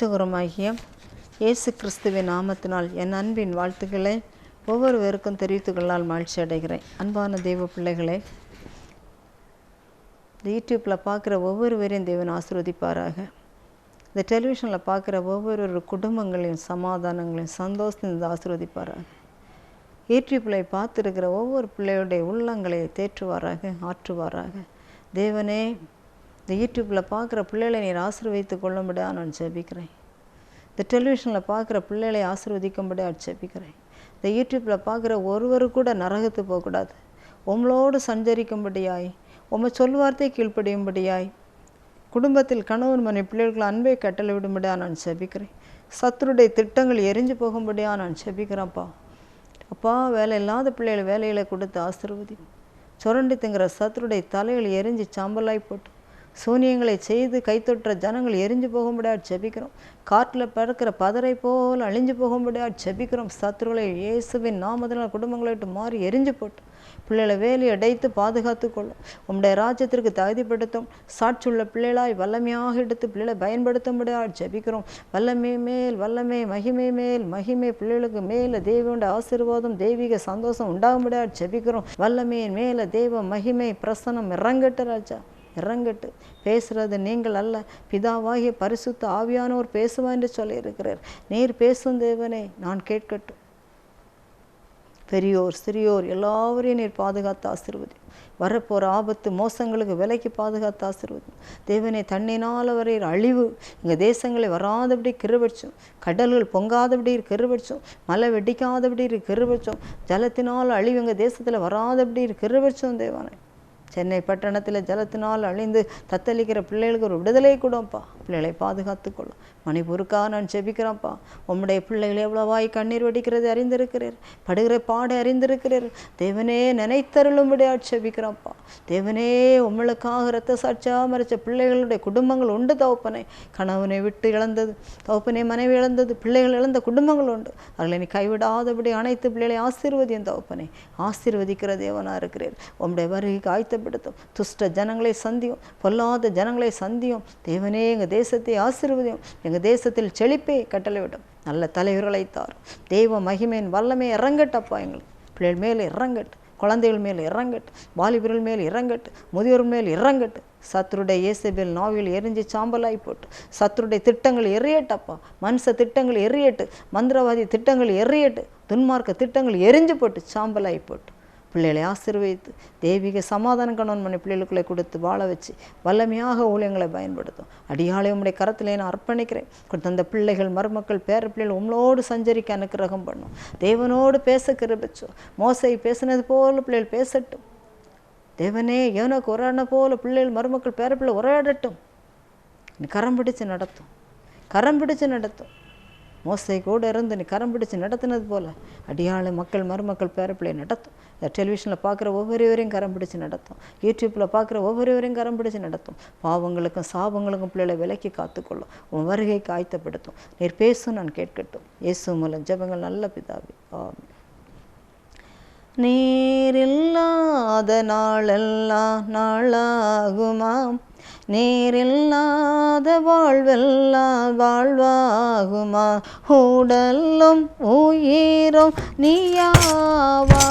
இரட்சகருமாகிய இயேசு கிறிஸ்துவின் நாமத்தினால் என் அன்பின் வாழ்த்துக்களை ஒவ்வொருவருக்கும் தெரிவித்துக் கொள்ளால் மகிழ்ச்சி அடைகிறேன். அன்பான தெய்வ பிள்ளைகளே இந்த யூடியூப்பில் பார்க்குற ஒவ்வொருவரையும் தேவன் ஆசிர்வதிப்பாராக. இந்த டெலிவிஷனில் பார்க்குற ஒவ்வொரு குடும்பங்களையும் சமாதானங்களையும் சந்தோஷத்தையும் ஆசீர்வதிப்பாராக. யூடியூப்பில் பார்த்துருக்கிற ஒவ்வொரு பிள்ளையுடைய உள்ளங்களை தேற்றுவாராக ஆற்றுவாராக. தேவனே இந்த யூடியூப்பில் பார்க்குற பிள்ளைகளை நீர் ஆசிர்வதித்து கொள்ளும்படியாக நான் ஜெபிக்கிறேன். இந்த டெலிவிஷனில் பார்க்குற பிள்ளைகளை ஆசீர்வதிக்கும்படியாக ஜெபிக்கிறேன். இந்த யூடியூப்பில் பார்க்குற ஒருவர் கூட நரகத்து போகக்கூடாது. உங்களோடு சஞ்சரிக்கும்படியாய் உம்மை சொல்வார்த்தை கீழ்ப்படியும்படியாய் குடும்பத்தில் கணவன் மனை பிள்ளைகளுக்கு அன்பை கட்டளை விடும்படியாக நான் செபிக்கிறேன் சத்துருடைய திட்டங்கள் எரிஞ்சு போகும்படியாக நான் செபிக்கிறேன்ப்பா அப்பா. வேலை இல்லாத பிள்ளைகளை வேலையில் கொடுத்து ஆசிர்வதி சுரண்டி திங்கிற சத்துருடைய தலைகள் எரிஞ்சு சாம்பலாய் போட்டு சூனியங்களை செய்து கைத்தொற்ற ஜனங்கள் எரிஞ்சு போகும்படியாக செபிக்கிறோம் காட்டில் பறக்கிற பதரை போல் அழிஞ்சு போகும்படியாக செபிக்கிறோம் சத்துருகளை இயேசுவின் நாமத்தினால் குடும்பங்களை விட்டு மாறி எரிஞ்சு போட்டு பிள்ளைகளை வேலி அடைத்து பாதுகாத்து கொள்ளும். உம்முடைய ராஜ்யத்திற்கு தகுதிப்படுத்தும். சாட்சியுள்ள பிள்ளைகளாய் வல்லமையாக எடுத்து பிள்ளைகளை பயன்படுத்தும்படியாக ஜபிக்கிறோம். வல்லமை மேல் வல்லமை மகிமை மேல் மகிமை பிள்ளைகளுக்கு மேல தேவனுடைய ஆசீர்வாதம் தெய்வீக சந்தோஷம் உண்டாகும்படியாக ஜபிக்கிறோம். வல்லமையின் மேல தெய்வ மகிமை பிரசனம் இறங்கட்டு ராஜா. இறங்கட்டு. பேசுகிறது நீங்கள் அல்ல. பிதாவாகிய பரிசுத்த ஆவியானோர் பேசுவா என்று சொல்லியிருக்கிறார். நீர் பேசும் தேவனே நான் கேட்கட்டும். பெரியோர் சிறியோர் எல்லாவரையும் நீர் பாதுகாத்து ஆசிர்வதி. வரப்போகிற ஆபத்து மோசங்களுக்கு விலைக்கு பாதுகாத்து ஆசிர்வதி. தேவனை தண்ணினால் வரை அழிவு. எங்கள் தேசங்களை வராதபடி கிருவச்சோம் கடல்கள் பொங்காதபடி கிருவச்சோம் மலை வெடிக்காதபடி கிருவச்சோம் ஜலத்தினால் அழிவு எங்கள் தேசத்தில் வராதபடி கிருவச்சோம் தேவனை. சென்னை பட்டணத்தில் ஜலத்தினால் அழிந்து தத்தளிக்கிற பிள்ளைகளுக்கு ஒரு விடுதலை கொடுப்பா. பிள்ளைகளை பாதுகாத்துக்கொள்ளும் மணிப்பூருக்காக நான் செபிக்கிறேன்ப்பா உம்முடைய பிள்ளைகள் எவ்வளவாய் கண்ணீர் வடிக்கிறது அறிந்திருக்கிறீர். படுகிற பாடு அறிந்திருக்கிறீர். தேவனே நினைத்தருளும்படியா செபிக்கிறோம்ப்பா தேவனே உங்களுக்காக இரத்த சாட்சியாக மறைச்ச பிள்ளைகளுடைய குடும்பங்கள் உண்டு தவப்பனை கணவனை விட்டு இழந்தது தவப்பனை மனைவி இழந்தது பிள்ளைகள் இழந்த குடும்பங்கள் உண்டு. அவர்களை நீ கைவிடாதபடி அனைத்து பிள்ளைகளை ஆசீர்வதியும் தவப்பனை ஆசீர்வதிக்கிற தேவனாக இருக்கிறீர் உம்முடைய வருகைக்கு ஆயத்தப்படுத்தும் துஷ்ட ஜனங்களை சந்தியும் பொல்லாத ஜனங்களை சந்தியும் தேவனே எங்கள் தேசத்தை ஆசிர்வதியும் எங்கள் தேசத்தில் செழிப்பே கட்டளைவிடும் நல்ல தலைவர்களை தாரும். தெய்வ மகிமையின் வல்லமே இறங்கட்டப்பா எங்களுக்கு. பிள்ளைகள் மேலே இறங்கட்டு குழந்தைகள் மேல் இறங்கட்டு வாலிபர்கள் மேல் இறங்கட்டு முதியோர் மேல் இறங்கட்டு. சத்துருடைய இயேசுபில் நாவில் எரிஞ்சு சாம்பலாய் போட்டு சத்துருடைய திட்டங்கள் எரியட்டப்பா. மனுஷ திட்டங்கள் எரியட்டு மந்திரவாதி திட்டங்கள் எரியட்டு துன்மார்க்க திட்டங்கள் எரிஞ்சு போட்டு சாம்பலாய் போட்டு. பிள்ளைகளை ஆசீர்வதித்து தெய்வீக சமாதானம் கணவன் மனை பிள்ளைகளுக்குள்ளே கொடுத்து வாழ வச்சு வல்லமையாக ஊழியங்களை பயன்படுத்தும். அடியாலை உம்முடைய கரத்திலே நான் அர்ப்பணிக்கிறேன். கொடுத்த அந்த பிள்ளைகள் மருமக்கள் பேர பிள்ளைகள் உங்களோடு சஞ்சரிக்க அனுக்கிரகம் பண்ணும். தேவனோடு பேச கிருபிச்சோம். மோசை பேசினது போல பிள்ளைகள் பேசட்டும். தேவனே ஏனோக்கு உரையாடின போல பிள்ளைகள் மருமக்கள் பேர பிள்ளை உரையாடட்டும். கரம் பிடிச்சு நடத்தும். கரம் பிடிச்சு நடத்தும். மோசை கூட இருந்து நீ கரம் பிடிச்சு நடத்தினது போல். அடியாளு மக்கள் மருமக்கள் பேரப்பிள்ளை நடத்தும். இந்த டெலிவிஷனில் பார்க்குற ஒவ்வொருவரையும் கரம் பிடிச்சு நடத்தும். யூடியூப்பில் பார்க்குற ஒவ்வொருவரையும் கரம் பிடிச்சு நடத்தும். பாவங்களுக்கும் சாபங்களுக்கும் பிள்ளைகளை விலக்கி காத்துக்கொள்ளும். உன் வருகை காய்த்தப்படுத்தும் நீர் பேசும் நான் கேட்கட்டும். இயேசு மூலம் ஜெபங்கள் நல்ல பிதாவி. ஆமி நீரில்லாத நாளெல்லாம் நாளாகுமாம். நீரில்லாத வாழ்வெல்லாம் வாழ்வாகுமா? உடலும் உயிரும் நீயாவா?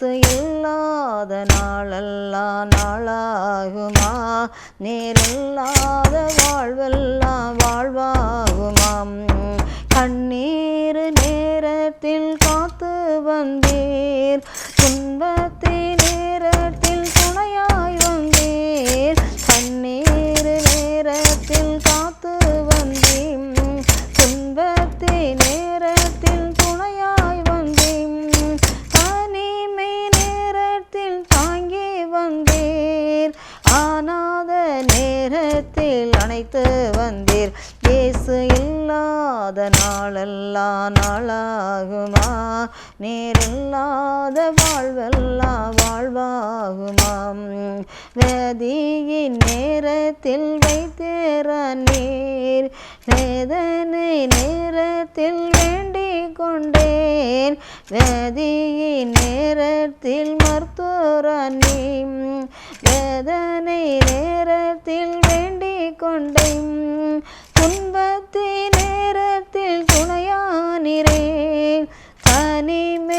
இல்லாத நாளெல்லாம் நாளாகுமா? நேரில்லாத வாழ்வெல்லாம் வாழ்வாகுமாம் கண்ணீர் நேரத்தில் காத்து வந்தீர். நாளெல்லாம் நாளாகுமா? நீர் வாழ்வெல்லாம் வாழ்வாகுமாம் வேதியின் நேரத்தில் வைத்தேற நீர் வேதனை நேரத்தில் வேண்டிக் கொண்டேன். வேதியின் நேரத்தில் மருத்துவரானி வேதனை நேரத்தில் வேண்டிக் கொண்டேன்.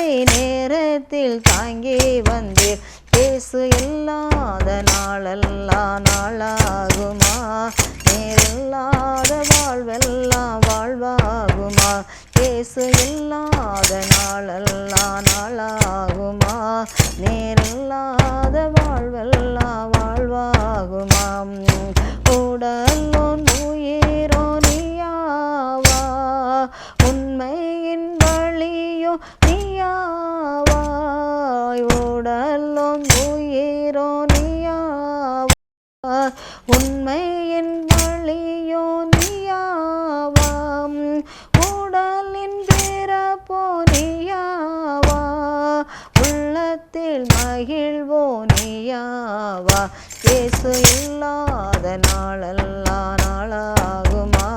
நேரத்தில் தாங்கி வந்தீர். பேசு இல்லாத நாளெல்லாம் நாளாகுமா? நேரில்லாத வாழ்வெல்லாம் வாழ்வாகுமா? பேசு இல்லாத நாளெல்லாம் நாளாகுமா? நேரில்லாத வாழ்வெல்லாம் வாழ்வாகுமாம் உடலோ உயிரோ நீயாவா? உண்மையின் வழியோ நீயாவாய் உடலும் உயிரோ நீயாவாய் உண்மையின் வழியோ நீயாவாம்? உடலின் பிறப்போ நீயாவா? உள்ளத்தில் மகிழ்வோ நீயாவா? இயேசு இல்லாத நாளெல்லாம் நாளாகுமா?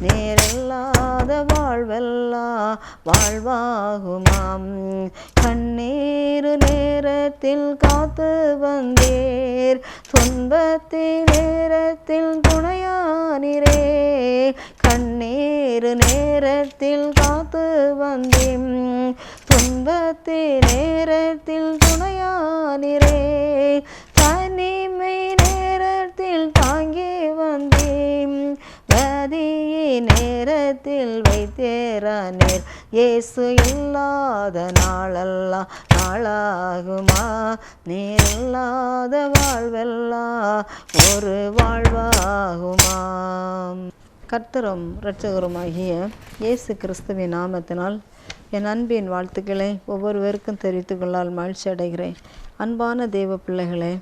நேரில்லாத வாழ்வெல்லாம் வாழ்வாகுமாம். கண்ணீர் நேரத்தில் காத்து வந்தேர். துன்பத்தில் நேரத்தில் துணையானிரே. கண்ணீர் நேரத்தில் காத்து வந்தேன் துன்பத்தில் நேரத்தில் துணையானிரே. தனிமை நேரத்தில் தாங்கி வந்தேன் வதியை நேரத்தில் வைத்தேரானேர் இயேசு இல்லாத நாளெல்லாம் நாளாகுமா? நீர் இல்லாத வாழ்வெல்லாம் ஒரு வாழ்வாகுமா? கர்த்தரும் இரட்சகருமாகிய இயேசு கிறிஸ்துவின் நாமத்தினால் என் அன்பின் வாழ்த்துக்களை ஒவ்வொருவருக்கும் தெரிவித்துக்கொள்ளால் மகிழ்ச்சி அடைகிறேன். அன்பான தெய்வ பிள்ளைகளே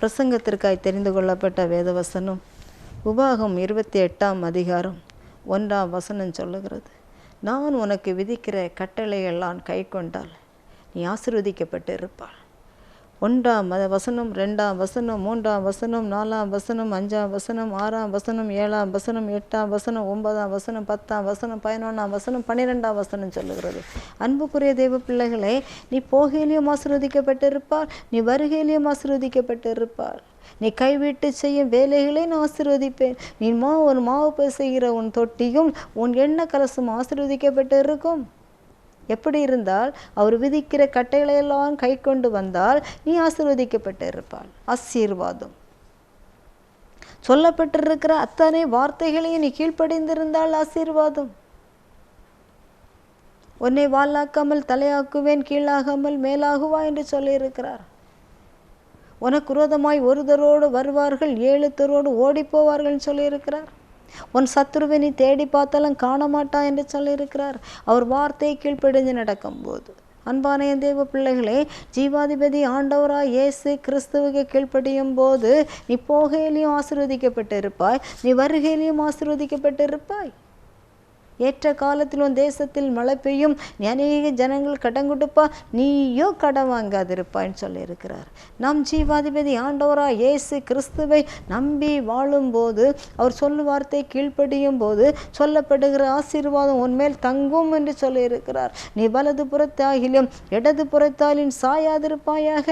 பிரசங்கத்திற்காய் தெரிந்து கொள்ளப்பட்ட வேதவசனம் உபாகம் இருபத்தி எட்டாம் அதிகாரம் ஒன்றாம் வசனம் சொல்லுகிறது. நான் உனக்கு விதிக்கிற கட்டளையெல்லாம் கை கொண்டால் நீ ஆசீர்வதிக்கப்பட்டு இருப்பாள் ஒன்றாம் மத வசனம் ரெண்டாம் வசனம் மூன்றாம் வசனம் நாலாம் வசனம் அஞ்சாம் வசனம் ஆறாம் வசனம் ஏழாம் வசனம் எட்டாம் வசனம் ஒன்பதாம் வசனம் பத்தாம் வசனம் பதினொன்றாம் வசனம் பன்னிரெண்டாம் வசனம் சொல்லுகிறது. அன்புக்குரிய தெய்வ பிள்ளைகளே நீ போகையிலையும் ஆசீர்வதிக்கப்பட்டிருப்பார் நீ வருகையிலையும் ஆசீர்வதிக்கப்பட்டிருப்பார் நீ கைவிட்டு செய்யும் வேலைகளை நான் ஆசீர்வதிப்பேன். நீ மா ஒரு மாவு செய்கிற உன் தொட்டியும் உன் எண்ணெய் கலசும் ஆசிர்வதிக்கப்பட்டு இருக்கும். எப்படி இருந்தால் அவர் விதிக்கிற கட்டைகளையெல்லாம் கை கொண்டு வந்தால் நீ ஆசிர்வதிக்கப்பட்டு இருப்பாள். ஆசீர்வாதம். சொல்லப்பட்டிருக்கிற அத்தனை வார்த்தைகளையும் நீ கீழ்ப்படிந்திருந்தால் ஆசீர்வாதம். உன்னை வாளாக்காமல் தலையாக்குவேன் கீழாகாமல் மேலாகுவா என்று சொல்லியிருக்கிறார். உனக்கு விரோதமாய் ஒருதரோடு வருவார்கள் ஏழு தரோடு ஓடிப்போவார்கள் சொல்லியிருக்கிறார். உன் சத்ருவை நீ தேடி பார்த்தாலும் காண மாட்டா என்று சொல்லியிருக்கிறார். அவர் வார்த்தையை கீழ்ப்படிஞ்சு நடக்கும்போது அன்பான என் தேவ பிள்ளைகளே ஜீவாதிபதி ஆண்டவராய் இயேசு கிறிஸ்துவுக்கு கீழ்ப்படியும் போது நீ போகையிலையும் ஆசிர்வதிக்கப்பட்டிருப்பாய் நீ வருகையிலையும் ஆசிர்வதிக்கப்பட்டிருப்பாய். ஏற்ற காலத்தில் தேசத்தில் மழை பெய்யும். நீ அநேக ஜனங்கள் கடன் கொடுப்பா. நீயோ கடன் வாங்காதிருப்பான்னு சொல்லியிருக்கிறார். நம் ஜீவாதிபதி ஆண்டவரா இயேசு கிறிஸ்துவை நம்பி வாழும்போது அவர் சொல்லு வார்த்தை கீழ்ப்படியும் போது சொல்லப்படுகிற ஆசீர்வாதம் உன்மேல் தங்கும் என்று சொல்லியிருக்கிறார். நீ வலது புறத்தாகிலும் இடது புறத்தாலும் சாயாதிருப்பாயாக.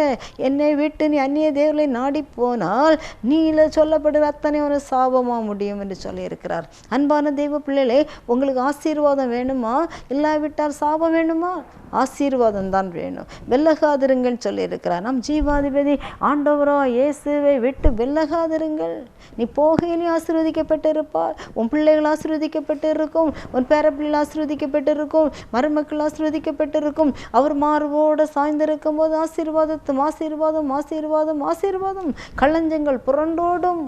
என்னை விட்டு நீ அந்நிய தேவர்களை நாடி போனால் நீல சொல்லப்படுகிற அத்தனை ஒரு சாபமா முடியும் என்று சொல்லியிருக்கிறார். அன்பான தெய்வ பிள்ளைகளே உங்களுக்கு ஆசீர்வாதம் வேணுமா? இல்லாவிட்டால் சாபம் வேணுமா? ஆசீர்வாதம் தான் வேணும். வெல்லகாதிருங்கள் சொல்லியிருக்கிறார். நம் ஜீவாதிபதி ஆண்டவரோ இயேசுவை விட்டு வெல்லகாதிருங்கள். நீ போகையிலையும் ஆசீர்வதிக்கப்பட்டு இருப்பார் உன் பிள்ளைகள் ஆசீர்வதிக்கப்பட்டு இருக்கும் உன் பேரப்பிள்ளைகள் ஆசீர்வதிக்கப்பட்டு இருக்கும் மருமக்கள் ஆசீர்வதிக்கப்பட்டு இருக்கும் அவர் மார்போடு சாய்ந்திருக்கும் போது ஆசீர்வாதத்தும் ஆசீர்வாதம் ஆசீர்வாதம் ஆசீர்வாதம். களஞ்சங்கள் புரண்டோடும்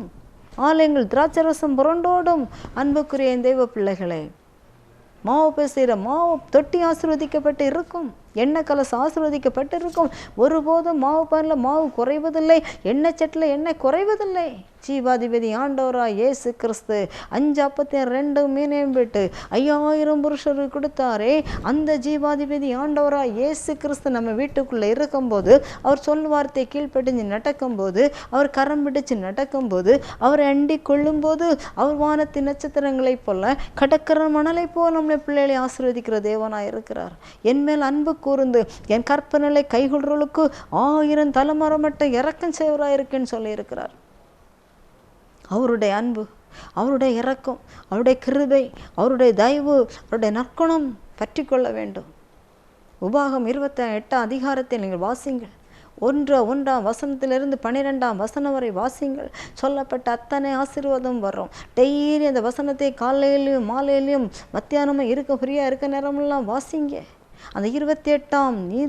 ஆலயங்கள் திராட்சரசம் புரண்டோடும். அன்புக்குரிய தெய்வ பிள்ளைகளே மாவு பேசுகிற மாவு தொட்டி ஆசீர்வதிக்கப்பட்டு இருக்கும். எண்ணெய் கலசம் ஆசீர்வதிக்கப்பட்டிருக்கும் ஒருபோதும் மாவு பானில் மாவு குறைவதில்லை. எண்ணெய் சட்டில் எண்ணெய் குறைவதில்லை. ஜீவாதிபதி ஆண்டவரா இயேசு கிறிஸ்து. அஞ்சு அப்பத்தையும் ரெண்டு மீனையும் விட்டு ஐயாயிரம் புருஷருக்கு கொடுத்தாரே. அந்த ஜீவாதிபதி ஆண்டவரா இயேசு கிறிஸ்து நம்ம வீட்டுக்குள்ளே இருக்கும்போது அவர் சொல் வார்த்தை கீழ்ப்படிஞ்சு நடக்கும்போது அவர் கரம் பிடிச்சு நடக்கும்போது அவர் அண்டி கொள்ளும்போது அவர் வானத்தி நட்சத்திரங்களைப் போல கடற்கரை மணலைப் போல நம்மளை பிள்ளைகளை ஆசீர்வதிக்கிற தேவனாக இருக்கிறார். என் மேல் அன்பு கூர்ந்து என் கற்பனைகளை கைகொள்றவளுக்கு ஆயிரம் தலைமுறை மட்டும் இறக்கம் செய்வராக இருக்குன்னு சொல்லியிருக்கிறார். அவருடைய அன்பு அவருடைய இறக்கம் அவருடைய கிருபை அவருடைய தயவு அவருடைய நற்குணம் பற்றி கொள்ள வேண்டும். உபாகம் இருபத்தி எட்டாம் அதிகாரத்தை நீங்கள் வாசிங்கள். ஒன்று ஒன்றாம் வசனத்திலிருந்து பன்னிரெண்டாம் வசனம் வரை வாசிங்கள். சொல்லப்பட்ட அத்தனை ஆசீர்வாதம் வரும். டெய்லி அந்த வசனத்தை காலையிலையும் மாலையிலையும் மத்தியானமும் இருக்க ஃப்ரீயாக இருக்க நேரமெல்லாம் வாசிங்க. அந்த இருபத்தி எட்டாம் நீ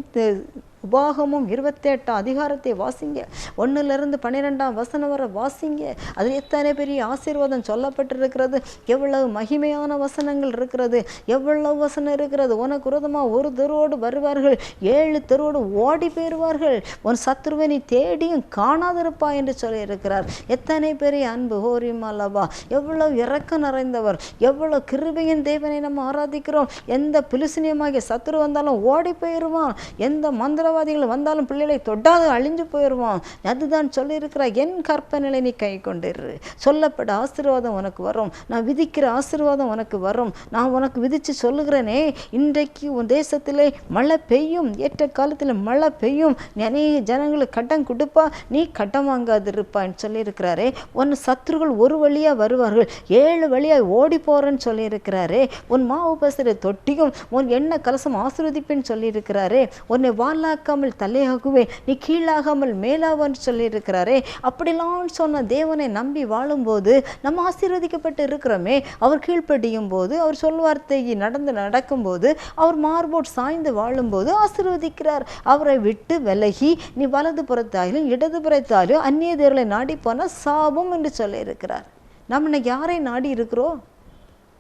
உபாகமும் இருபத்தெட்டாம் அதிகாரத்தை வாசிங்க. ஒன்றுலேருந்து பன்னிரெண்டாம் வசனம் வர வாசிங்க. அதில் எத்தனை பெரிய ஆசீர்வாதம் சொல்லப்பட்டிருக்கிறது? எவ்வளவு மகிமையான வசனங்கள் இருக்கிறது? எவ்வளவு வசனம் இருக்கிறது? உனக்கு விரோதமாக ஒரு தெருவோடு வருவார்கள். ஏழு தெருவோடு ஓடி போயிடுவார்கள் உன் சத்ருவை நீ தேடியும் காணாதிருப்பா என்று சொல்லியிருக்கிறார். எத்தனை பெரிய அன்பு. ஹோரிமல்லவா எவ்வளவு இரக்கம் நிறைந்தவர். எவ்வளவு கிருபையின் தேவனை நம்ம ஆராதிக்கிறோம். எந்த பிலிசினியமாகிய சத்ரு வந்தாலும் ஓடி போயிடுவான் எந்த மந்திர மந்திரவாதிகள் வந்தாலும் பிள்ளைகளை தொட்டாது அழிஞ்சு போயிடுவான். அதுதான் சொல்லியிருக்கிறார் என் கற்பனைகளை நீ கை கொண்டிரு. சொல்லப்பட்ட ஆசீர்வாதம் உனக்கு வரும். நான் விதிக்கிற ஆசீர்வாதம் உனக்கு வரும். நான் உனக்கு விதித்து சொல்லுகிறேனே. இன்றைக்கு உன் தேசத்திலே மழை பெய்யும். ஏற்ற காலத்தில் மழை பெய்யும். நிறைய ஜனங்களுக்கு கட்டம் கொடுப்பா. நீ கட்டம் வாங்காது இருப்பான்னு சொல்லியிருக்கிறாரே. உன் சத்துருகள் ஒரு வழியாக வருவார்கள். ஏழு வழியாக ஓடி போகிறேன்னு சொல்லியிருக்கிறாரே. உன் மாவு பசரை தொட்டியும் உன் எண்ணெய் கலசம் ஆசிர்வதிப்பேன்னு சொல்லியிருக்கிறாரே. உன்னை வாழாக்க மேலாக்காமல் தலையாகுவே நீ கீழாகாமல் மேலாவான்னு சொல்லியிருக்கிறாரே. அப்படிலாம் சொன்ன தேவனை நம்பி வாழும்போது நம்ம ஆசீர்வதிக்கப்பட்டு இருக்கிறோமே. அவர் கீழ்ப்படியும் போது அவர் சொல்வார்த்தை நடந்து நடக்கும்போது அவர் மார்போட் சாய்ந்து வாழும்போது ஆசீர்வதிக்கிறார். அவரை விட்டு விலகி நீ வலது புறத்தாலும் இடது புறத்தாலும் அந்நிய தேர்களை நாடி போனால் சாபம் என்று சொல்லியிருக்கிறார். நம்ம இன்னைக்கு யாரை நாடி இருக்கிறோம்?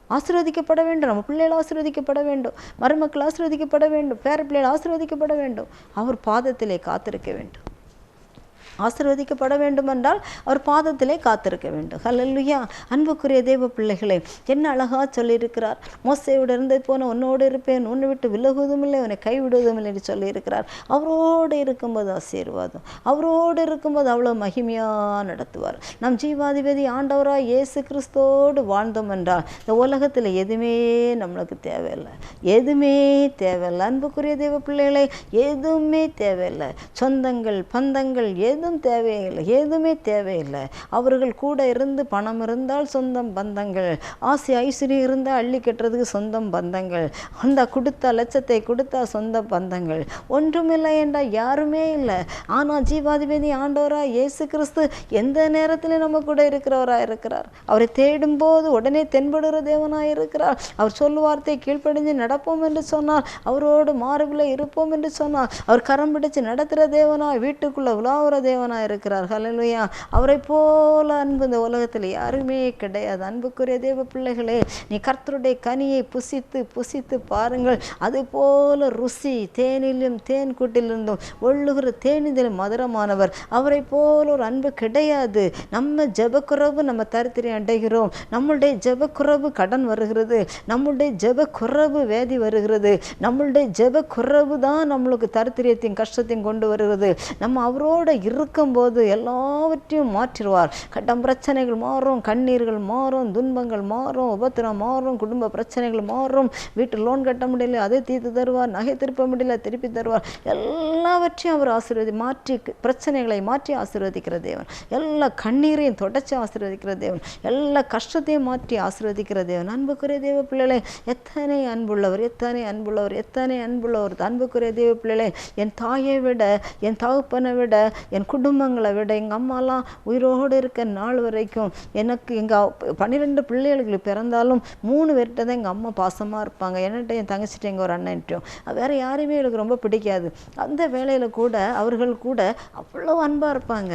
ஆசீர்வதிக்கப்பட வேண்டும். நம்ம பிள்ளைகள் ஆசீர்வதிக்கப்பட வேண்டும். மருமக்கள் ஆசீர்வதிக்கப்பட வேண்டும். பேர பிள்ளைகள் ஆசீர்வதிக்கப்பட வேண்டும். அவர் பாதத்திலே காத்திருக்க வேண்டும். ஆசீர்வதிக்கப்பட வேண்டும் என்றால் அவர் பாதத்திலே காத்திருக்க வேண்டும். ஹலல்லுயா அன்புக்குரிய தேவ பிள்ளைகளை என்ன அழகாக சொல்லியிருக்கிறார். மோசையோடு இருந்து போன உன்னோடு இருப்பேன் உன்னை விட்டு விலகுவதும் இல்லை உன்னை கைவிடுவதும் இல்லை என்று சொல்லியிருக்கிறார். அவரோடு இருக்கும்போது ஆசீர்வாதம் அவரோடு இருக்கும்போது அவ்வளோ மகிமையாக நடத்துவார். நம் ஜீவாதிபதி ஆண்டவராக இயேசு கிறிஸ்தோடு வாழ்ந்தோம் என்றால் இந்த உலகத்தில் எதுவுமே நம்மளுக்கு தேவையில்லை. எதுவுமே தேவையில்லை. அன்புக்குரிய தேவ பிள்ளைகளை எதுவுமே தேவையில்லை. சொந்தங்கள் பந்தங்கள் ஏதும் தேவையில்லை எதுவுமே தேவையில்லை. அவர்கள் கூட இருந்து பணம் இருந்தால் சொந்தம் பந்தங்கள். ஆசை ஐஸ்வர்யம் இருந்தால் அள்ளி கட்டுறதுக்கு சொந்தம் பந்தங்கள். அந்த கொடுத்த லட்சத்தை கொடுத்தா சொந்த பந்தங்கள். ஒன்றுமில்லை என்றால் யாருமே இல்லை. ஆனால் ஜீவாதிபதி ஆண்டவரா இயேசு கிறிஸ்து எந்த நேரத்தில் நம்ம கூட இருக்கிறவராக இருக்கிறார். அவரை தேடும்போது உடனே தென்படுகிற தேவனாக இருக்கிறார். அவர் சொல்லுவார்த்தை கீழ்ப்படிஞ்சு நடப்போம் என்று சொன்னார். அவரோடு மாறுபில் இருப்போம் என்று சொன்னார். அவர் கரம் பிடிச்சு நடத்துகிற தேவனாய் வீட்டுக்குள்ளே உலாவுற தேவனாக இருக்கிறார் ஹalleluya. அவரை போல அன்பு இந்த உலகத்தில் யாருமே கிடையாது. அன்புக்குரிய தேவ பிள்ளைகளே நீ கர்த்தருடைய கனியை புசித்து புசித்து பாருங்கள். அதுபோல ருசி தேனிலும் தேன் கூட்டிலிருந்தும் ஒள்ளுகிற தேனிதிலும் மதுரமானவர். அவரை போல ஒரு அன்பு கிடையாது. நம்ம ஜபக்குறவு நம்ம தரித்திரை அடைகிறோம். நம்மளுடைய ஜபக்குறவு கடன் வருகிறது. நம்மளுடைய ஜபக்குறவு வேதி வருகிறது. நம்மளுடைய ஜபக்குறவு தான் நம்மளுக்கு தரித்திரியத்தையும் கஷ்டத்தையும் கொண்டு வருகிறது. நம்ம அவரோட இரு இருக்கும்போது எல்லாவற்றையும் மாற்றிடுவார். கட்டம் பிரச்சனைகள் மாறும் கண்ணீர்கள் மாறும் துன்பங்கள் மாறும் உபத்திரம் மாறும் குடும்ப பிரச்சனைகள் மாறும். வீட்டு லோன் கட்ட முடியல அதை தீர்த்து தருவார் நகை திருப்ப முடியல திருப்பி தருவார். எல்லாவற்றையும் அவர் ஆசீர்வதி மாற்றி பிரச்சனைகளை மாற்றி ஆசீர்வதிக்கிற தேவன். எல்லா கண்ணீரையும் தொடச்சி ஆசீர்வதிக்கிற தேவன். எல்லா கஷ்டத்தையும் மாற்றி ஆசீர்வதிக்கிற தேவன். அன்புக்குரிய தேவ பிள்ளைகளை எத்தனை அன்புள்ளவர் எத்தனை அன்புள்ளவர் எத்தனை அன்புள்ளவர். அன்புக்குரிய தேவ பிள்ளைகளை என் தாயை விட என் தகப்பனை விட என் குடும்பங்களை விட எங்கள் அம்மாலாம் உயிரோடு இருக்க நாள் வரைக்கும் எனக்கு எங்கள் பன்னிரெண்டு பிள்ளைகளுக்கு பிறந்தாலும் மூணு பேர்கிட்ட தான் எங்கள் அம்மா பாசமாக இருப்பாங்க. என்னட்ட என் தங்கச்சிட்ட எங்கள் ஒரு அண்ணன்ட்டும் வேறு யாரையுமே எனக்கு ரொம்ப பிடிக்காது. அந்த வேலையில் கூட அவர்கள் கூட அவ்வளோ அன்பாக இருப்பாங்க.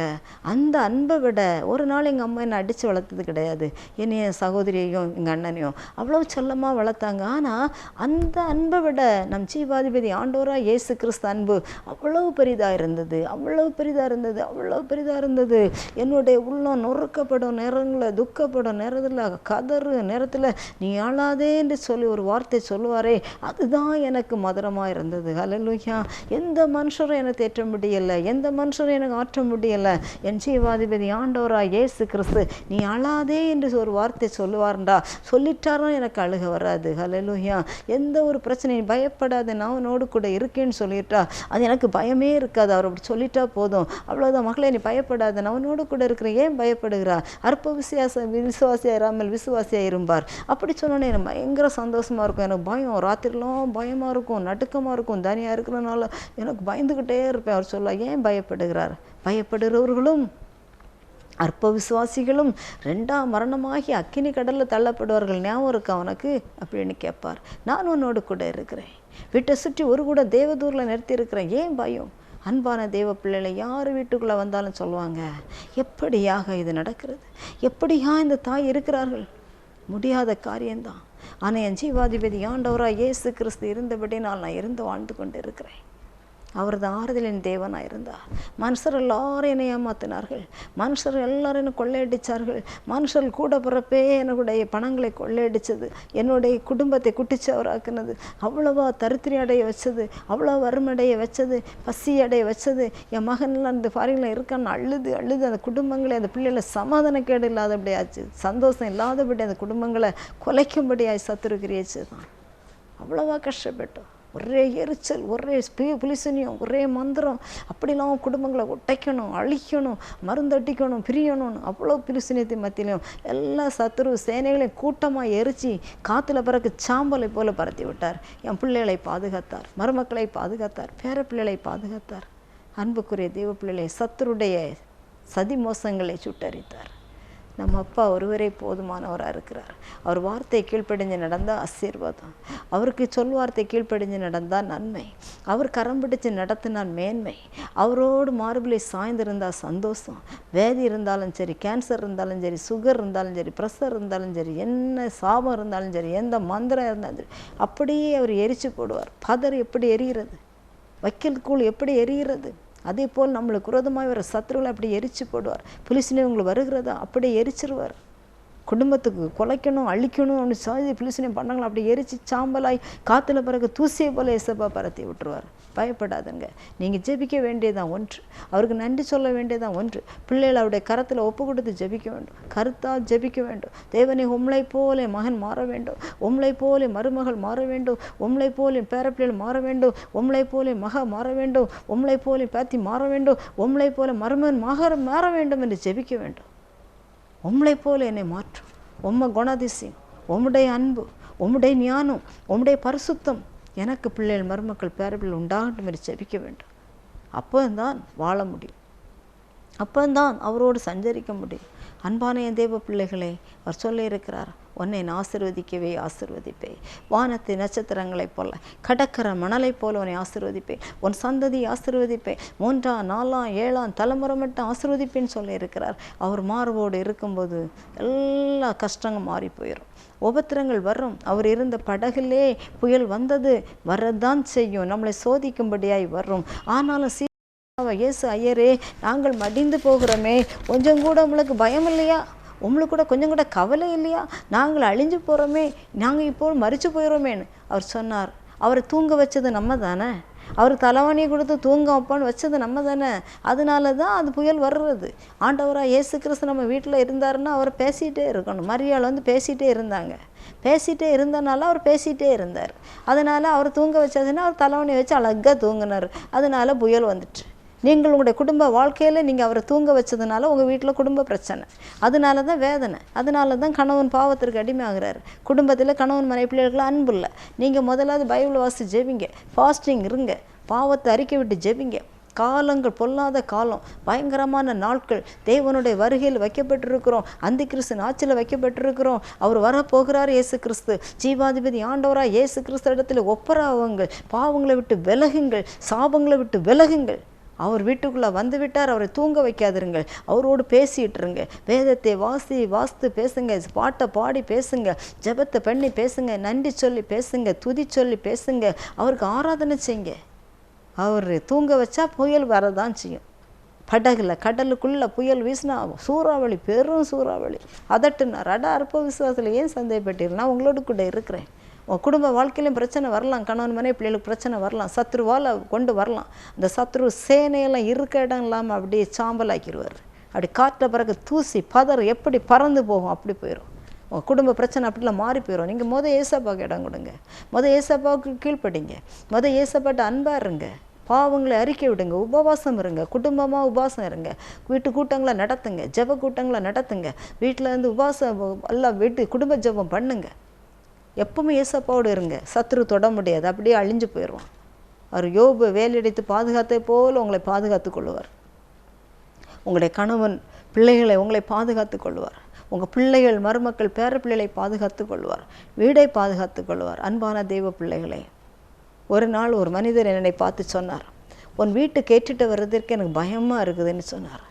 அந்த அன்பை விட ஒரு நாள் எங்கள் அம்மா என்னை அடித்து வளர்த்தது கிடையாது. என்னைய என் சகோதரியையும் எங்கள் அண்ணனையும் அவ்வளோ செல்லமாக வளர்த்தாங்க. ஆனால் அந்த அன்பை விட நம் ஜீவாதிபதி ஆண்டோராக இயேசு கிறிஸ்து அன்பு அவ்வளோ பெரிதாக இருந்தது. அவ்வளோ பெரிதாக இருந்தது. அவ்வளோ பெரிதாக இருந்தது. என்னுடைய உள்ளம் நொறுக்கப்படும் நேரங்களில் துக்கப்படும் நேரத்தில் கதறு நேரத்தில் நீ ஆளாதே என்று சொல்லி ஒரு வார்த்தை சொல்லுவாரே அதுதான் எனக்கு மதுரமாக இருந்தது. அலலுயா எந்த மனுஷரும் என்னை தேற்ற முடியலை. எந்த மனுஷரும் எனக்கு ஆற்ற முடியலை. என் ஜீவாதிபதி ஆண்டவரா இயேசு கிறிஸ்து நீ அழாதே என்று ஒரு வார்த்தை சொல்லுவார்டா சொல்லிட்டாரும் எனக்கு அழுக வராது. ஹalleluya. எந்த ஒரு பிரச்சனையும் பயப்படாத நான் உன்னோடு கூட இருக்கேன்னு சொல்லிட்டா அது எனக்கு பயமே இருக்காது. அவர் அப்படி சொல்லிட்டா போதும். அவ்வளோதான் மகளே நீ பயப்படாத. நான் உன்னோடு கூட இருக்கிறேன். ஏன் பயப்படுகிறா? அற்ப விசுவாச விசுவாசியாக இராமல் விசுவாசியாக இருப்பார் அப்படி சொன்னோன்னே எனக்கு பயங்கர சந்தோஷமாக இருக்கும். எனக்கு பயம். ராத்திரிலாம் பயமாக இருக்கும். நடுக்கமாக இருக்கும். தனியாக இருக்கிறனால எனக்கு பயந்துக்கிட்டே இருப்பேன். அவர் சொல்ல ஏன் பயப்படுகிறார்? பயப்படுகிறவர்களும் அற்ப விசுவாசிகளும் ரெண்டாம் மரணமாகி அக்கினி கடலில் தள்ளப்படுவார்கள். ஞாபகம் இருக்கா உனக்கு? அப்படின்னு கேட்பார். நான் உன்னோடு கூட இருக்கிறேன். வீட்டை சுற்றி ஒரு கூட தேவதூரில் நிறுத்தி இருக்கிறேன். ஏன் பயம்? அன்பான தேவ பிள்ளைகளை யார் வீட்டுக்குள்ளே வந்தாலும் சொல்லுவாங்க எப்படியாக இது நடக்கிறது? எப்படியா இந்த தாய் இருக்கிறார்கள்? முடியாத காரியம்தான். ஆனால் என் ஜீவாதிபதி ஆண்டவராக இயேசு கிறிஸ்து இருந்தபடி நான் இருந்து வாழ்ந்து கொண்டு இருக்கிறேன் அவரது ஆறுதலின் தேவனாக இருந்தார் மனுஷர் எல்லாரும் என்னை ஏமாத்தினார்கள். மனுஷர் எல்லாரும் என்னை கொள்ளையடிச்சார்கள். மனுஷர் கூட பிறப்பே என்னுடைய பணங்களை கொள்ளையடிச்சது. என்னுடைய குடும்பத்தை குட்டிச்சவராக்குனது. அவ்வளவா தரித்திரி அடைய வச்சது. அவ்வளோ வறுமடைய வச்சது. பசி அடைய வச்சது. என் மகன்லாம் இந்த ஃபாரினில் இருக்கான்னு அழுது அழுது அந்த குடும்பங்களை அந்த பிள்ளைகளை சமாதானக்கேடு இல்லாதபடி ஆச்சு சந்தோஷம் இல்லாதபடி அந்த குடும்பங்களை கொலைக்கும்படியாய் சத்துரு கிரியச்சு தான் அவ்வளவா கஷ்டப்பட்டோம். ஒரே எரிச்சல் ஒரே புலிசனியம் ஒரே மந்திரம். அப்படிலாம் குடும்பங்களை ஒட்டைக்கணும் அழிக்கணும் மருந்தடிக்கணும் பிரியணும்னு அவ்வளோ பிரிசினியத்தை மத்தியிலையும் எல்லா சத்துரு சேனைகளையும் கூட்டமாக எரிச்சு காற்றுல பிறகு சாம்பலை போல பரத்தி விட்டார். என் பிள்ளைகளை பாதுகாத்தார் மருமக்களை பாதுகாத்தார் பேர பிள்ளைகளை பாதுகாத்தார். அன்புக்குரிய தெய்வ பிள்ளைகளை சத்துருடைய சதி மோசங்களை சுட்டரித்தார். நம்ம அப்பா ஒருவரே போதுமானவராக இருக்கிறார். அவர் வார்த்தை கீழ்ப்படிஞ்சு நடந்தால் ஆசீர்வாதம். அவருக்கு சொல் வார்த்தை கீழ்ப்படிஞ்சு நடந்தால் நன்மை. அவர் கரம் பிடிச்சு நடத்தினால் மேன்மை. அவரோடு மார்பிளை சாய்ந்திருந்தால் சந்தோஷம். வேதி இருந்தாலும் சரி கேன்சர் இருந்தாலும் சரி சுகர் இருந்தாலும் சரி ப்ரெஷர் இருந்தாலும் சரி என்ன சாபம் இருந்தாலும் சரி எந்த மந்திரம் இருந்தாலும் சரி அப்படியே அவர் எரிச்சு போடுவார். பதர் எப்படி எரிகிறது வைக்கல் கூழ் எப்படி எரிகிறது அதே போல் நம்மளுக்கு விரோதமாக வர சத்துருகளை அப்படி எரிச்சு போடுவார். புலிசினவங்களை உங்களுக்கு வருகிறதா? அப்படியே எரிச்சிருவார். குடும்பத்துக்கு குலைக்கணும் அழிக்கணும் அப்படி சாதி புலிசினை பண்ணாங்களா? அப்படி எரிச்சு சாம்பலாய் காற்றுல பிறகு தூசியை போல இசப்பா பரத்தி விட்டுருவார். பயப்படாதுங்க. நீங்கள் ஜெபிக்க வேண்டியதான் ஒன்று. அவருக்கு நன்றி சொல்ல வேண்டியதான் ஒன்று. பிள்ளைகள் அவருடைய கரத்தில் ஒப்பு கொடுத்து ஜெபிக்க வேண்டும். கருத்தால் ஜெபிக்க வேண்டும். தேவனை உம்ளை போலே மகன் மாற வேண்டும். உம்ளை போலே மருமகள் மாற வேண்டும். உம்ளை போலே பேரப்பிள்ளைகள் மாற வேண்டும். உம்ளை போலே மக மாற வேண்டும். உம்ளை போலே பேத்தி மாற வேண்டும். உம்ளை போல மருமகன் மகர் மாற வேண்டும் என்று ஜெபிக்க வேண்டும். உம்ளை போல என்னை மாற்றும். உம்ம குணாதிசயம் உம்முடைய அன்பு உம்முடைய ஞானம் உம்முடைய பரிசுத்தம். எனக்கு பிள்ளைகள் மருமக்கள் பேரப்பிள்ளை உண்டாகட்டும் என்று ஜெபிக்க வேண்டும். அப்போதான் வாழ முடியும். அப்போதான் அவரோடு சஞ்சரிக்க முடியும். அன்பான என் தேவ பிள்ளைகளை அவர் சொல்லியிருக்கிறார் உன்னை நான் ஆசிர்வதிக்கவே ஆசிர்வதிப்பேன். வானத்து நட்சத்திரங்களைப் போல கடற்கரை மணலைப் போல உன்னை ஆசிர்வதிப்பேன். உன் சந்ததி ஆசிர்வதிப்பேன். மூன்றாம் நாலாம் ஏழாம் தலைமுறை மட்டும் ஆசிர்வதிப்பேன்னு சொல்லியிருக்கிறார் அவர் மார்போடு இருக்கும்போது எல்லா கஷ்டங்களும் மாறி போயிடும் உபத்திரங்கள் வரும். அவர் இருந்த படகுலே புயல் வந்தது. வரதான் செய்யும். நம்மளை சோதிக்கும்படியாய் வரும். ஆனாலும் சீ இயேசு ஐயரே நாங்கள் மடிந்து போகிறோமே. கொஞ்சம் கூட உங்களுக்கு பயம் இல்லையா? உங்களுக்கு கூட கொஞ்சம் கூட கவலை இல்லையா? நாங்கள் அழிஞ்சு போகிறோமே நாங்கள் இப்போ மறிச்சு போயிடுறோமேன்னு அவர் சொன்னார் அவரை தூங்க வச்சது நம்ம தானே அவர் தலைவணியை கொடுத்து தூங்க வைப்பான்னு வச்சது நம்ம தானே அதனால தான் அது புயல் வர்றது. ஆண்டவராக இயேசு கிறிஸ்து நம்ம வீட்டில் இருந்தாருன்னா அவர் பேசிகிட்டே இருக்கணும். மரியாதை வந்து பேசிகிட்டே இருந்தாங்க. பேசிகிட்டே இருந்தனால அவர் பேசிகிட்டே இருந்தார். அதனால் அவர் தூங்க வச்சதுன்னா அவர் தலைவணி வச்சு அழகாக தூங்கினார். அதனால புயல் வந்துட்டு. நீங்கள் உங்களுடைய குடும்ப வாழ்க்கையில் நீங்கள் அவரை தூங்க வச்சதுனால உங்கள் வீட்டில் குடும்ப பிரச்சனை. அதனால தான் வேதனை. அதனால தான் கணவன் பாவத்திற்கு அடிமையாகிறாரு. குடும்பத்தில் கணவன் மனை பிள்ளைகளுக்கு அன்பு இல்லை. நீங்கள் முதலாவது பைபிள் வாசி ஜெபிங்க. ஃபாஸ்டிங் இருங்க. பாவத்தை அறிக்கை விட்டு ஜெபிங்க. காலங்கள் பொல்லாத காலம். பயங்கரமான நாட்கள். தேவனுடைய வருகையில் வைக்கப்பட்டிருக்கிறோம். அந்த கிறிஸ்து ஆட்சியில் வைக்கப்பட்டிருக்கிறோம். அவர் வரப்போகிறார் இயேசு கிறிஸ்து ஜீவாதிபதி ஆண்டவராக இயேசு கிறிஸ்து இடத்துல ஒப்பராவுங்கள் பாவங்களை விட்டு விலகுங்கள். சாபங்களை விட்டு விலகுங்கள். அவர் வீட்டுக்குள்ளே வந்து விட்டார் அவரை தூங்க வைக்காதிருங்கள். அவரோடு பேசிட்டுருங்க வேதத்தை வாசி வாஸ்து பேசுங்க. பாட்டை பாடி பேசுங்க. ஜெபத்தை பண்ணி பேசுங்க. நன்றி சொல்லி பேசுங்க. துதி சொல்லி பேசுங்க. அவருக்கு ஆராதனை செய்யுங்க. அவர் தூங்க வச்சா புயல் வரதான் செய்யும். படகுல கடலுக்குள்ளே புயல் வீசினா சூறாவளி பெரும் சூறாவளி. அதட்டுனா ரட அற்ப விசுவாசத்தில் ஏன் சந்தேகப்பட்டீர்கள் நான் உங்களோடு கூட இருக்கிறேன். குடும்ப வாழ்க்கையிலும் பிரச்சனை வரலாம் கணவன் மனைவி பிள்ளைகளுக்கு பிரச்சனை வரலாம் சத்ருவால் கொண்டு வரலாம். அந்த சத்ரு சேனையெல்லாம் இருக்க இடம் இல்லாமல் அப்படியே சாம்பலாக்கிடுவார் அப்படி காற்றில் பிறகு தூசி பதறு எப்படி பறந்து போகும் அப்படி போயிடும் உங்கள் குடும்ப பிரச்சனை அப்படிலாம் மாறி போயிடும் நீங்கள் மொதல் ஏசப்பாவுக்கு இடம் கொடுங்க. மொதல் ஏசப்பாவுக்கு கீழ்ப்படிங்க. மொதல் ஏசப்பாட்ட அன்பாக இருங்க. பாவங்களை அறிக்கை விடுங்க. உபவாசம் இருங்க. குடும்பமாக உபவாசம் இருங்க. வீட்டு கூட்டங்களை நடத்துங்க. ஜெப கூட்டங்களை நடத்துங்க. வீட்டில் இருந்து உபவாசம் எல்லாம் வீட்டு குடும்ப ஜெபம் பண்ணுங்கள் எப்பவுமே ஏசப்பாவோடு இருங்க. சத்ரு தொட முடியாது. அப்படியே அழிஞ்சு போயிடுவான். அவர் யோபு வேலையடித்து பாதுகாத்தே போல் உங்களை பாதுகாத்து கொள்வார் உங்களுடைய கணவன் பிள்ளைகளை உங்களை பாதுகாத்து கொள்வார் உங்கள் பிள்ளைகள் மருமக்கள் பேர பிள்ளைகளை பாதுகாத்து கொள்வார் வீடை பாதுகாத்து கொள்வார் அன்பான தெய்வ பிள்ளைகளை ஒரு நாள் ஒரு மனிதர் என்னை பார்த்து சொன்னார் உன் வீட்டு கேட்டுட்டு வர்றதற்கு எனக்கு பயமாக இருக்குதுன்னு சொன்னார்.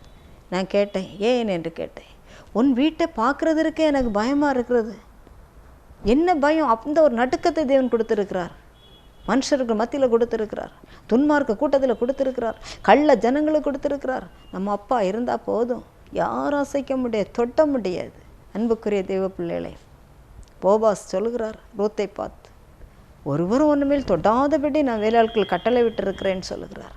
நான் கேட்டேன் ஏன் என்று கேட்டேன் உன் வீட்டை பார்க்குறதற்கே எனக்கு பயமாக இருக்கிறது? என்ன பயம்? அந்த ஒரு நடுக்கத்தை தேவன் கொடுத்துருக்கிறார். மனுஷருக்கு மத்தியில் கொடுத்துருக்கிறார். துன்மார்க்க கூட்டத்தில் கொடுத்துருக்கிறார். கள்ள ஜனங்களுக்கு கொடுத்துருக்கிறார். நம்ம அப்பா இருந்தால் போதும். யாரும் அசைக்க முடியாது தொட்ட முடியாது. அன்புக்குரிய தெய்வ பிள்ளைகளை போபாஸ் சொல்கிறார் ரூத்தை பார்த்து ஒருவரும் ஒன்றுமேல் தொடாதபடி நான் வேலையாட்கள் கட்டளை விட்டிருக்கிறேன்னு சொல்லுகிறார்.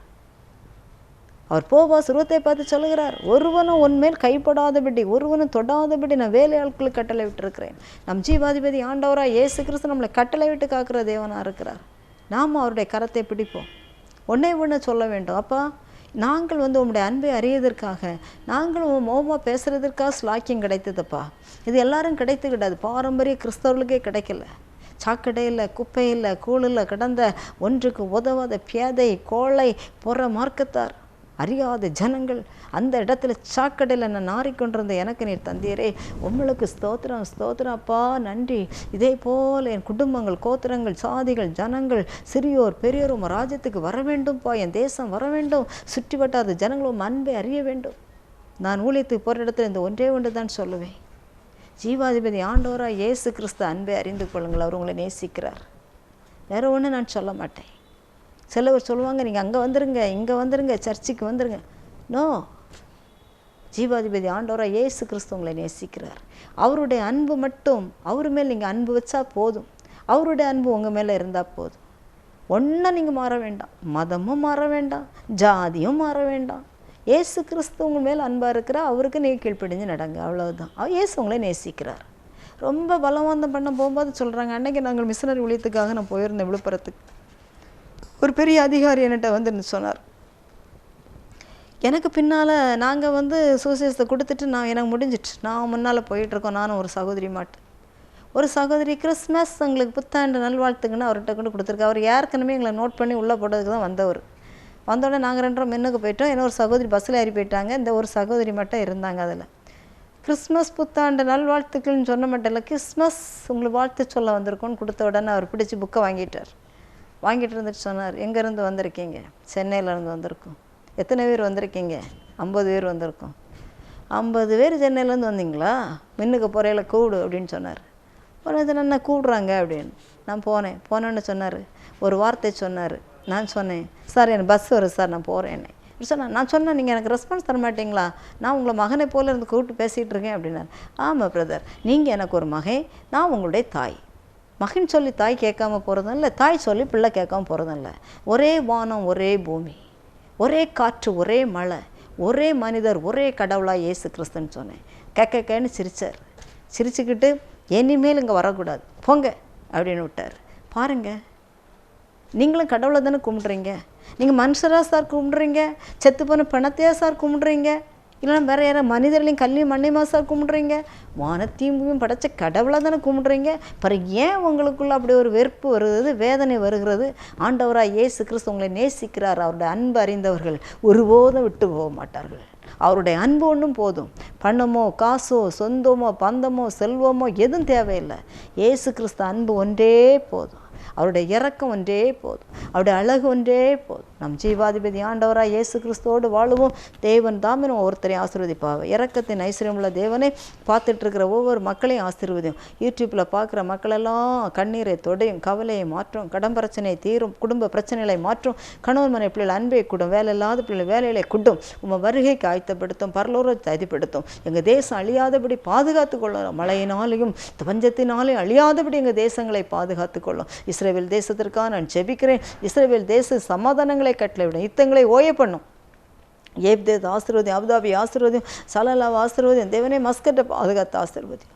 அவர் போவா சுருவத்தை பார்த்து சொல்லுகிறார் ஒருவனும் உன்மேல் கைப்படாதபடி ஒருவனும் தொடாதபடி நான் வேலையாட்களுக்கு கட்டளை விட்டுருக்கிறேன். நம் ஜீவாதிபதி ஆண்டவராக இயேசு கிறிஸ்து நம்மளை கட்டளை விட்டு காக்கிற தேவனாக இருக்கிறார். நாம் அவருடைய கரத்தை பிடிப்போம். ஒன்றே ஒன்று சொல்ல வேண்டும். அப்பா நாங்கள் வந்து உங்களுடைய அன்பை அறியதற்காக நாங்கள் உன் மோமா பேசுகிறதற்காக ஸ்லாக்கியம் கிடைத்ததுப்பா. இது எல்லாரும் கிடைத்து கிடையாது பாரம்பரிய கிறிஸ்தவர்களுக்கே கிடைக்கல. சாக்கடையில் குப்பையில் கூழில் கிடந்த ஒன்றுக்கு உதவாத பேதை கோழை புற மார்க்கத்தார். அறியாத ஜனங்கள் அந்த இடத்துல சாக்கடையில் நான் நாறிக்கொண்டிருந்த எனக்கு நீர் தந்தீரே. உங்களுக்கு ஸ்தோத்திரம் ஸ்தோத்திரம் அப்பா நன்றி. இதே போல் என் குடும்பங்கள் கோத்திரங்கள் சாதிகள் ஜனங்கள் சிறியோர் பெரியோர் உம் ராஜ்யத்துக்கு வர வேண்டும்ப்பா என் தேசம் வர வேண்டும். சுற்றி வட்டாத ஜனங்களும் அன்பை அறிய வேண்டும். நான் ஊழியத்துக்கு போகிற இடத்துல இந்த ஒன்றே ஒன்று தான் சொல்லுவேன். ஜீவாதிபதி ஆண்டோரா இயேசு கிறிஸ்து அன்பை அறிந்து கொள்ளுங்கள். அவர் உங்களை நேசிக்கிறார். வேற ஒன்று நான் சொல்ல மாட்டேன். சிலவர் சொல்லுவாங்க நீங்கள் அங்கே வந்துருங்க இங்கே வந்துருங்க சர்ச்சுக்கு வந்துருங்க. நோ ஜீவாதிபதி ஆண்டவராக இயேசு கிறிஸ்து உங்களை நேசிக்கிறார். அவருடைய அன்பு மட்டும் அவர் மேல் நீங்கள் அன்பு வச்சா போதும். அவருடைய அன்பு உங்கள் மேலே இருந்தால் போதும். ஒன்றா நீங்கள் மாற வேண்டாம். மதமும் மாற வேண்டாம். ஜாதியும் மாற வேண்டாம். ஏசு கிறிஸ்து உங்கள் மேல் அன்பாக இருக்கிறா அவருக்கு நீங்கள் கீழ்ப்படிஞ்சு நடங்க. அவ்வளவுதான். அவர் இயேசு உங்களை நேசிக்கிறார். ரொம்ப பலவந்தம் பண்ண போகும்போது சொல்கிறாங்க அன்னைக்கு நாங்கள் மிஷினரி ஊழியத்துக்காக நான் போயிருந்தேன் விழுப்புரத்துக்கு. ஒரு பெரிய அதிகாரி என்கிட்ட வந்து சொன்னார். எனக்கு பின்னால் நாங்கள் வந்து சுவிசேஷத்தை கொடுத்துட்டு நான் எனக்கு முடிஞ்சிட்டு நான் முன்னால் போயிட்டுருக்கோம். நானும் ஒரு சகோதரி மாட்டு. ஒரு சகோதரி கிறிஸ்மஸ் எங்களுக்கு புத்தாண்டு நல்வாழ்த்துக்குன்னு அவர்கிட்ட கொண்டு கொடுத்துருக்கு. அவர் ஏற்கனவே எங்களை நோட் பண்ணி உள்ளே போட்டதுக்கு தான் வந்தவர். வந்தோடனே நாங்கள் ரெண்டரை மென்னுக்கு போயிட்டோம். ஒரு சகோதரி பஸ்ஸில் ஏறி போயிட்டாங்க. இந்த ஒரு சகோதரி மட்டும் இருந்தாங்க அதில். கிறிஸ்மஸ் புத்தாண்டு நல்வாழ்த்துக்கள்னு சொன்ன மட்டும் இல்லை கிறிஸ்மஸ் உங்களுக்கு வாழ்த்து சொல்ல வந்திருக்கோன்னு கொடுத்த உடனே அவர் பிடிச்சி புக்கை வாங்கிட்டார். வாங்கிட்டு இருந்துட்டு சொன்னார் எங்கேருந்து வந்திருக்கீங்க? சென்னையிலேருந்து வந்திருக்கோம். எத்தனை பேர் வந்திருக்கீங்க? ஐம்பது பேர் வந்திருக்கோம். ஐம்பது பேர் சென்னையிலேருந்து வந்தீங்களா? மின்னுக்கு போகிறையில் கூடு அப்படின்னு சொன்னார். உடனே என்ன கூடுறாங்க? அப்படின்னு நான் போனேன். போனேன்னு சொன்னார். ஒரு வார்த்தை சொன்னார். நான் சொன்னேன். சார் எனக்கு பஸ் வரும் சார் நான் போகிறேன் சொன்னேன் நான் சொன்னேன் நீங்கள் எனக்கு ரெஸ்பான்ஸ் தர மாட்டீங்களா? நான் உங்களை மகனை போல இருந்து கூப்பிட்டு பேசிகிட்டு இருக்கேன் அப்படின்னாரு. ஆமாம் பிரதர் நீங்கள் எனக்கு ஒரு மகன் நான் உங்களுடைய தாய். மகன் சொல்லி தாய் கேட்காம போகிறதும் இல்லை தாய் சொல்லி பிள்ளை கேட்காம போகிறதும் இல்லை ஒரே வானம் ஒரே பூமி ஒரே காற்று ஒரே மழை ஒரே மனிதர் ஒரே கடவுளாக இயேசு கிறிஸ்துன்னு சொன்னேன். கேக்கன்னு சிரிச்சார். சிரிச்சுக்கிட்டு இனிமேல் இங்கே வரக்கூடாது போங்க அப்படின்னு விட்டார். பாருங்கள் நீங்களும் கடவுளை தானே கும்பிட்றீங்க? நீங்கள் மனுஷராக சார் கும்பிட்றீங்க? செத்து போன பணத்தையாக சார் கும்பிட்றீங்க? இல்லைன்னா வேறு யாரும் மனிதர்களையும் கல்லையும் மண்ணை மாசாக கும்பிட்றீங்க? வானத்தையும் பூமியும் படைச்ச கடவுளை தானே கும்பிட்றீங்க? பிறகு ஏன் உங்களுக்குள்ள அப்படி ஒரு வெறுப்பு வருகிறது வேதனை வருகிறது? ஆண்டவராக இயேசு கிறிஸ்து உங்களை நேசிக்கிறார். அவருடைய அன்பு அறிந்தவர்கள் ஒருபோதும் விட்டு போக மாட்டார்கள். அவருடைய அன்பு ஒன்றும் போதும். பணமோ காசோ சொந்தமோ பந்தமோ செல்வமோ எதுவும் தேவையில்லை. இயேசு கிறிஸ்து அன்பு ஒன்றே போதும். அவருடைய இறக்கம் ஒன்றே போதும். அவருடைய அழகு ஒன்றே போதும். நம் ஜீவாதிபதி ஆண்டவராக இயேசு கிறிஸ்துவோடு வாழுவோம். தேவன் தாமே நம்ம ஒருத்தரையும் ஆசீர்வதிப்பாக இறக்கத்தின் ஐஸ்வர்யமுள்ள தேவனே பார்த்துட்டு இருக்கிற ஒவ்வொரு மக்களையும் ஆசீர்வதியும். யூடியூப்பில் பார்க்குற மக்களெல்லாம் கண்ணீரை தொடையும் கவலையை மாற்றும் கடன் பிரச்சனையை தீரும் குடும்ப பிரச்சனைகளை மாற்றும். கணவன் மனை பிள்ளைகள் அன்பை கூடும் வேலை இல்லாத பிள்ளைகள் வேலைகளை கூட்டும் உங்கள் வருகைக்கு ஆயத்தப்படுத்தும் பரலோரத்தை அதிப்படுத்தும் எங்கள் தேசம் அழியாதபடி பாதுகாத்து கொள்ளும். மழையினாலையும் பஞ்சத்தினாலையும் அழியாதபடி எங்கள் தேசங்களை பாதுகாத்து கொள்ளும். இஸ்ரேவேல் தேசத்திற்காக நான் ஜெபிக்கிறேன். இஸ்ரேவேல் தேச சமாதானங்களை கட்டளைவிடும் யுத்தங்களை ஓய பண்ணும். ஏப்தேத் ஆசீர்வதியும் அபுதாபி ஆசீர்வதியும் சலலாவ் ஆசீர்வதியும் தேவனே மஸ்கட்டை பாதுகாத்து ஆசீர்வதியும்.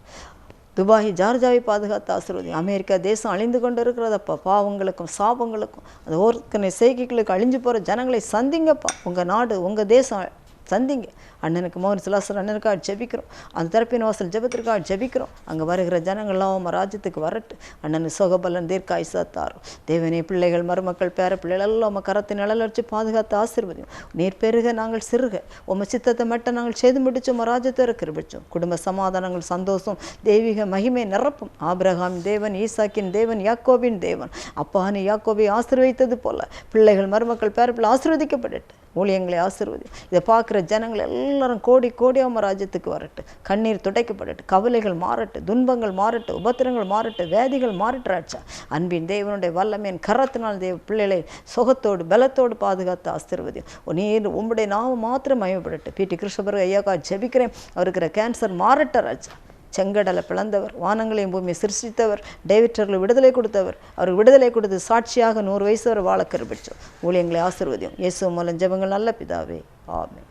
துபாய் ஜார்ஜாவை பாதுகாத்து ஆசீர்வதியும். அமெரிக்கா தேசம் அழிந்து கொண்டு இருக்கிறதப்பா பாவங்களுக்கும் சாபங்களுக்கும் அந்த ஓர்க்கனை செய்கைகளுக்கு அழிஞ்சு போகிற ஜனங்களை சந்திங்கப்பா. உங்கள் நாடு உங்கள் தேசம் சந்திங்க. அண்ணனுக்கு மோகன் சிலாசர் அண்ணனுக்காக ஜெபிக்கிறோம். அந்த தரப்பின் வாசல் ஜெபத்திற்காக ஜெபிக்கிறோம். அங்கே வருகிற ஜனங்கள்லாம் உம ராஜ்யத்துக்கு வரட்டு. அண்ணனு சுகபலன் தீர்க்காயுசா தாரும் தேவனே பிள்ளைகள் மருமக்கள் பேர பிள்ளைகள் எல்லாம் உம கரத்தை நிழல் வச்சு பாதுகாத்து ஆசீர்வதியும். நீர் பெருக நாங்கள் சிறுக. உம சித்தத்தை மட்டும் நாங்கள் செய்து முடிச்சு உம ராஜ்யத்தை கிருபிச்சோம். குடும்ப சமாதானங்கள் சந்தோஷம் தெய்வீக மகிமை நிரப்பும். ஆபிரகாம் தேவன் ஈசாக்கின் தேவன் யாக்கோவின் தேவன். அப்பானு யாக்கோவை ஆசிர்வதித்தது போல. பிள்ளைகள் மருமக்கள் பேர பிள்ளை ஆசீர்வதிக்கப்படட்டு ஊழியங்களை ஆசீர்வதி இதை பார்க்குற ஜனங்கள் எல்லாம் எல்லாரும் கோடி கோடியாம ராஜ்யத்துக்கு வரட்டு. கண்ணீர் துடைக்கப்படட்டு கவலைகள் மாறட்டு துன்பங்கள் மாறட்டு உபத்திரங்கள் மாறட்டு வேதிகள் மாறட்டாச்சா அன்பின் தேவனுடைய வல்லமையின் கரத்தினால் தேவ பிள்ளைகளை சுகத்தோடு பலத்தோடு பாதுகாத்து ஆசீர்வதி நீர் உம்முடைய நாம மாத்திரம் மயப்படட்டு பிடி கிருஷ்ணபர் ஐயாக்கா ஜெபிக்கிறேன். அவருக்கிற கேன்சர் மாறட்ட ராஜா. செங்கடலை பிளந்தவர் வானங்களையும் பூமியை சிருஷ்டித்தவர் டேவிட்டர்களை விடுதலை கொடுத்தவர் அவர் விடுதலை கொடுத்து சாட்சியாக நூறு வயசு வரை வாழ கருபிச்சோம் ஊழியங்களை ஆசிர்வதியும். இயேசு மூலம் ஜெபங்கள் நல்ல பிதாவே. ஆமே